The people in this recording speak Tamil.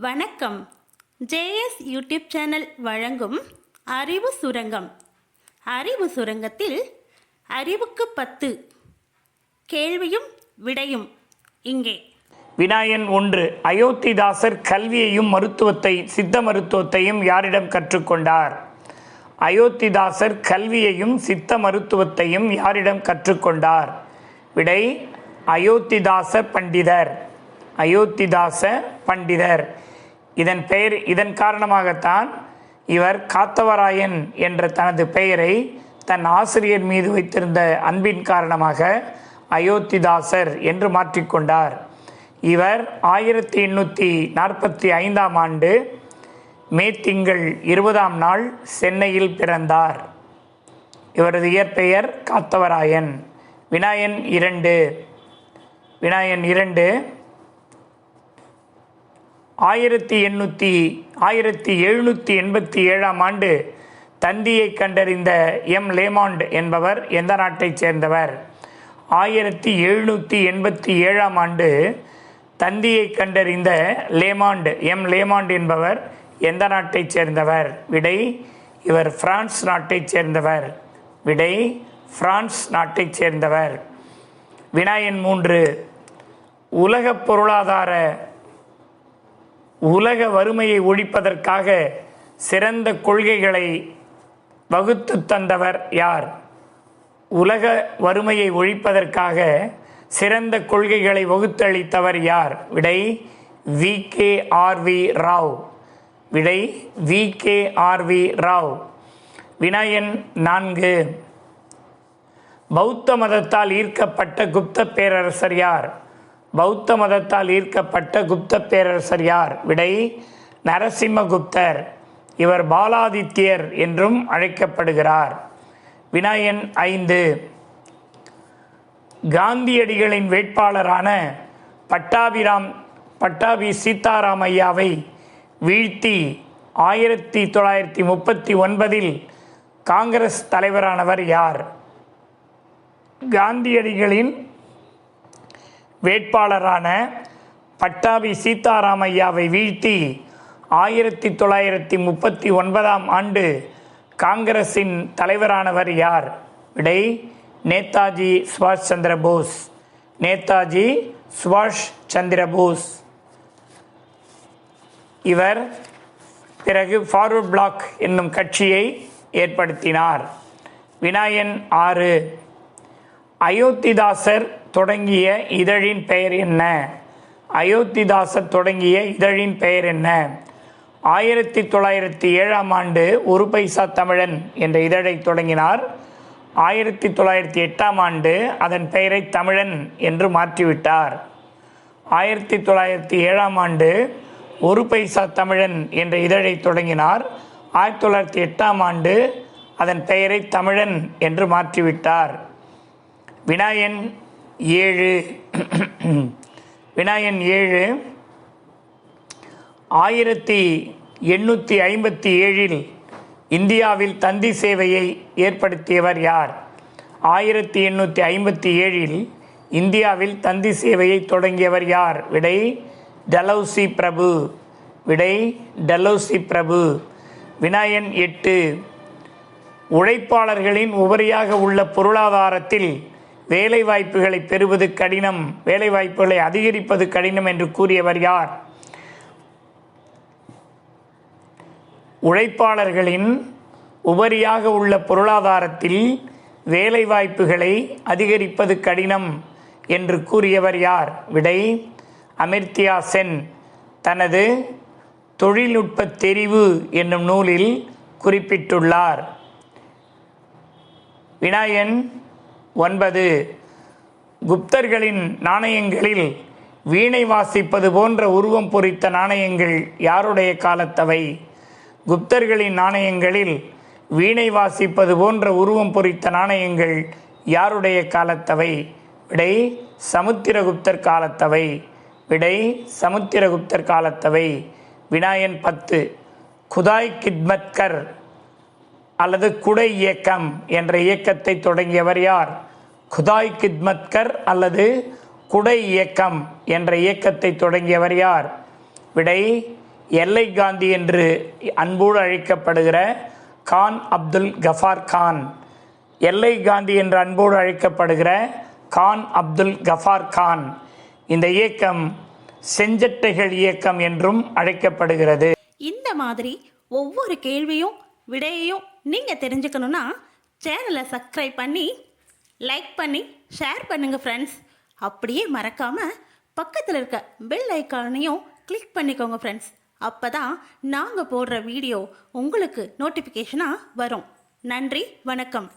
வணக்கம். ஜேஎஸ் யூடியூப் சேனல் வழங்கும் அறிவு சுரங்கம். அறிவு சுரங்கத்தில் அறிவுக்கு பத்து கேள்வியும் விடையும். இங்கே. வினாயன் ஒன்று அயோத்திதாசர் கல்வியையும் மருத்துவத்தை சித்த மருத்துவத்தையும் யாரிடம் கற்றுக்கொண்டார்? அயோத்திதாசர் கல்வியையும் சித்த மருத்துவத்தையும் யாரிடம் கற்றுக்கொண்டார்? விடை அயோத்திதாச பண்டிதர். அயோத்திதாச பண்டிதர். இதன் பெயர் இதன் காரணமாகத்தான் இவர் காத்தவராயன் என்ற தனது பெயரை தன் ஆசிரியர் மீது வைத்திருந்த அன்பின் காரணமாக அயோத்திதாசர் என்று மாற்றிக்கொண்டார் இவர் ஆயிரத்தி எண்ணூற்றி நாற்பத்தி ஐந்தாம் ஆண்டு மே திங்கள் இருபதாம் நாள் சென்னையில் பிறந்தார். இவரது இயற்பெயர் காத்தவராயன். வினாயன் இரண்டு. வினாயன் இரண்டு ஆயிரத்தி எண்ணூற்றி ஆயிரத்தி எழுநூற்றி எண்பத்தி ஏழாம் ஆண்டு தந்தியை கண்டறிந்த எம். லேமாண்ட் என்பவர் எந்த நாட்டைச் சேர்ந்தவர்? ஆயிரத்தி எழுநூற்றி எண்பத்தி ஏழாம் ஆண்டு தந்தியை கண்டறிந்த லேமாண்ட் எம். லேமாண்ட் என்பவர் எந்த நாட்டைச் சேர்ந்தவர்? விடை இவர் பிரான்ஸ் நாட்டைச் சேர்ந்தவர். விடை பிரான்ஸ் நாட்டைச் சேர்ந்தவர். வினாயன் மூன்று உலக பொருளாதார உலக வறுமையை ஒழிப்பதற்காக சிறந்த கொள்கைகளை வகுத்து தந்தவர் யார்? உலக வறுமையை ஒழிப்பதற்காக சிறந்த கொள்கைகளை வகுத்தளித்தவர் யார்? விடை V. K. R V Rao. விடை V. K. R V Rao. Vinayan நான்கு. பௌத்த மதத்தால் ஈர்க்கப்பட்ட குப்த பேரரசர் யார்? பௌத்த மதத்தால் ஈர்க்கப்பட்ட குப்த பேரரசர் யார்? விடை நரசிம்மகுப்தர். இவர் பாலாதித்யர் என்றும் அழைக்கப்படுகிறார். வினாயன் ஐந்து. காந்தியடிகளின் வேட்பாளரான பட்டாபிராம் பட்டாபி சீதாராமையாவை வீழ்த்தி ஆயிரத்தி தொள்ளாயிரத்தி முப்பத்தி ஒன்பதில் காங்கிரஸ் தலைவரானவர் யார்? காந்தியடிகளின் வேட்பாளரான பட்டாபி சீதாராமையாவை வீழ்த்தி ஆயிரத்தி தொள்ளாயிரத்தி முப்பத்தி ஒன்பதாம் ஆண்டு காங்கிரஸின் தலைவரானவர் யார்? விடை நேதாஜி சுபாஷ் சந்திர போஸ். நேதாஜி சுபாஷ் சந்திர போஸ். இவர் பிறகு ஃபார்வர்ட் பிளாக் என்னும் கட்சியை ஏற்படுத்தினார். வினாயன் ஆறு. அயோத்திதாசர் தொடங்கிய இதழின் பெயர் என்ன? அயோத்திதாசர் தொடங்கிய இதழின் பெயர் என்ன? ஆயிரத்தி தொள்ளாயிரத்தி ஏழாம் ஆண்டு ஒரு பைசா தமிழன் என்ற இதழை தொடங்கினார். ஆயிரத்தி தொள்ளாயிரத்தி எட்டாம் ஆண்டு அதன் பெயரை தமிழன் என்று மாற்றிவிட்டார். ஆயிரத்தி தொள்ளாயிரத்தி ஏழாம் ஆண்டு ஒரு பைசா தமிழன் என்ற இதழை தொடங்கினார். ஆயிரத்தி தொள்ளாயிரத்தி எட்டாம் ஆண்டு அதன் பெயரை தமிழன் என்று மாற்றிவிட்டார். வினாயன் ஏழு வினாயன் ஏழு ஆயிரத்தி எண்ணூற்றி ஐம்பத்தி ஏழில் இந்தியாவில் தந்தி சேவையை ஏற்படுத்தியவர் யார்? ஆயிரத்தி எண்ணூற்றி ஐம்பத்தி ஏழில் இந்தியாவில் தந்தி சேவையை தொடங்கியவர் யார்? விடை டலௌசி பிரபு. விடை டலௌசி பிரபு. வினாயன் எட்டு உழைப்பாளர்களின் உபரியாக உள்ள பொருளாதாரத்தில் வேலைவாய்ப்புகளை பெறுவது கடினம் வேலைவாய்ப்புகளை அதிகரிப்பது கடினம் என்று கூறியவர் யார்? உழைப்பாளர்களின் உபரியாக உள்ள பொருளாதாரத்தில் வேலைவாய்ப்புகளை அதிகரிப்பது கடினம் என்று கூறியவர் யார்? விடை அமிர்தியா சென். தனது தொழில்நுட்ப தெரிவு என்னும் நூலில் குறிப்பிட்டுள்ளார். வினாயன் ஒன்பது. குப்தர்களின் நாணயங்களில் வீணை வாசிப்பது போன்ற உருவம் பொறித்த நாணயங்கள் யாருடைய காலத்தவை? குப்தர்களின் நாணயங்களில் வீணை வாசிப்பது போன்ற உருவம் பொறித்த நாணயங்கள் யாருடைய காலத்தவை? விடை சமுத்திரகுப்தர் காலத்தவை. விடை சமுத்திரகுப்தர் காலத்தவை. வினாயன் பத்து. குதாய் கித்மத்கர் அல்லது குடை இயக்கம் என்ற இயக்கத்தை தொடங்கியவர் யார்? குதாய் கித்மத்கர் அல்லது குடை இயக்கம் என்ற இயக்கத்தை தொடங்கியவர் யார்? விடை எல்லை காந்தி என்று அன்போடு அழைக்கப்படுகிற கான் அப்துல் கஃபார் கான். எல்லை காந்தி என்று அன்போடு அழைக்கப்படுகிற கான் அப்துல் கஃபார் கான். இந்த இயக்கம் செஞ்சட்டைகள் இயக்கம் என்றும் அழைக்கப்படுகிறது. இந்த மாதிரி ஒவ்வொரு கேள்வியும் விடையையும் நீங்கள் தெரிஞ்சுக்கணுன்னா சேனலை சப்ஸ்கிரைப் பண்ணி லைக் பண்ணி ஷேர் பண்ணுங்கள் ஃப்ரெண்ட்ஸ் அப்படியே மறக்காமல் பக்கத்தில் இருக்க பெல் ஐக்கானையும் கிளிக் பண்ணிக்கோங்க ஃப்ரெண்ட்ஸ் அப்போ தான் நாங்கள் போடுற வீடியோ உங்களுக்கு நோட்டிஃபிகேஷனாக வரும். நன்றி வணக்கம்.